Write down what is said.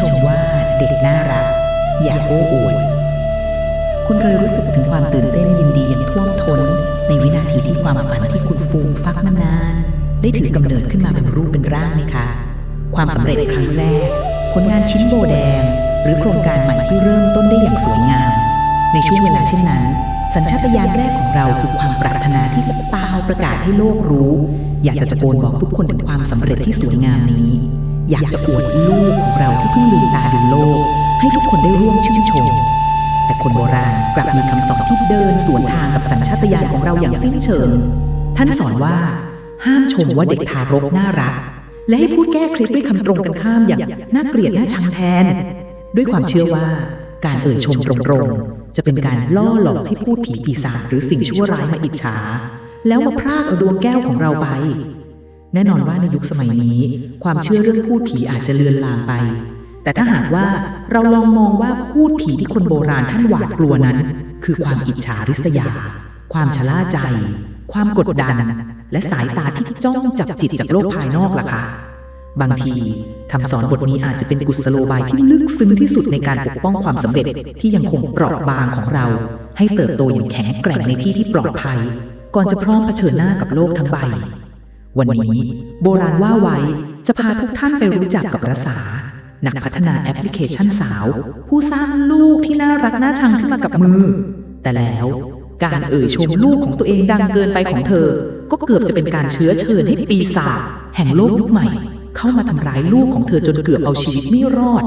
ชมว่าเด็กน่ารัก อย่าโอ้อวดคุณเคยรู้สึกถึงความตื่นเต้นยินดีอย่างท่วมท้น ในวินาทีที่ความฝันที่คุณฟูมฟักมานาน ได้ถือกำเนิดขึ้นมาเป็นรูปเป็นร่างไหมคะ ความสำเร็จครั้งแรก ผลงานชิ้นโบแดง หรือโครงการใหม่ที่เริ่มต้นได้อย่างสวยงาม ในช่วงเวลาเช่นนั้น สัญชาตญาณแรกของเราคือความปรารถนาที่จะเปล่าประกาศให้โลกรู้ อยากจะตะโกนบอกทุกคนถึงความสำเร็จที่สวยงามนี้ อยากจะอวดลูกของเราที่เพิ่งลืมตาดูโลก ให้ทุกคนได้ร่วมชื่นชม แต่คนโบราณกลับมีคำสอนที่เดินสวนทางกับสัญชาตญาณของเราอย่างสิ้นเชิง ท่านสอนว่า ห้ามชมว่าเด็กทารกน่ารัก และให้พูดแก้เคล็ดด้วยคำตรงกันข้ามอย่างน่าเกลียดน่าชังแทน ด้วยความเชื่อว่าการเอ่ยชมตรงๆ จะเป็นการล่อหลอกให้พูดผีปีศาจหรือสิ่งชั่วร้ายมาอิจฉา แล้วมาพรากเอาดวงแก้วของเราไป แน่นอนว่าในยุคสมัยนี้ ความเชื่อเรื่องพูดผีอาจจะเลือนลางไป แต่ถ้าหากว่าเราลองมองว่าพูดผีที่คนโบราณท่านหวาดกลัวนั้น คือความอิจฉาริษยา ความชะล่าใจ ความกดดัน และสายตาที่จ้องจับจิตจากโลกภายนอกล่ะคะบางทีคำสอนบทนี้อาจจะเป็นกุศโลบายที่ลึกซึ้งที่สุดในการปกป้องความสำเร็จที่ยังคงเปราะบางของเรา ให้เติบโตอย่างแข็งแกร่งในที่ที่ปลอดภัย ก่อนจะพร้อมเผชิญหน้ากับโลกทั้งใบ วันนี้โบราณว่าไว้จะพาทุกท่านไปรู้จักกับรสา นักพัฒนาแอปพลิเคชันสาว ผู้สร้างลูกที่น่ารักน่าชังขึ้นมากับมือ แต่แล้วการเอ่ยชมลูกของตัวเองดังเกินไปของเธอ ก็เกือบจะเป็นการเชื้อเชิญให้ปีศาจแห่งโลกยุคใหม่ เข้ามาทำร้ายลูกของเธอจนเกือบเอาชีวิตไม่รอด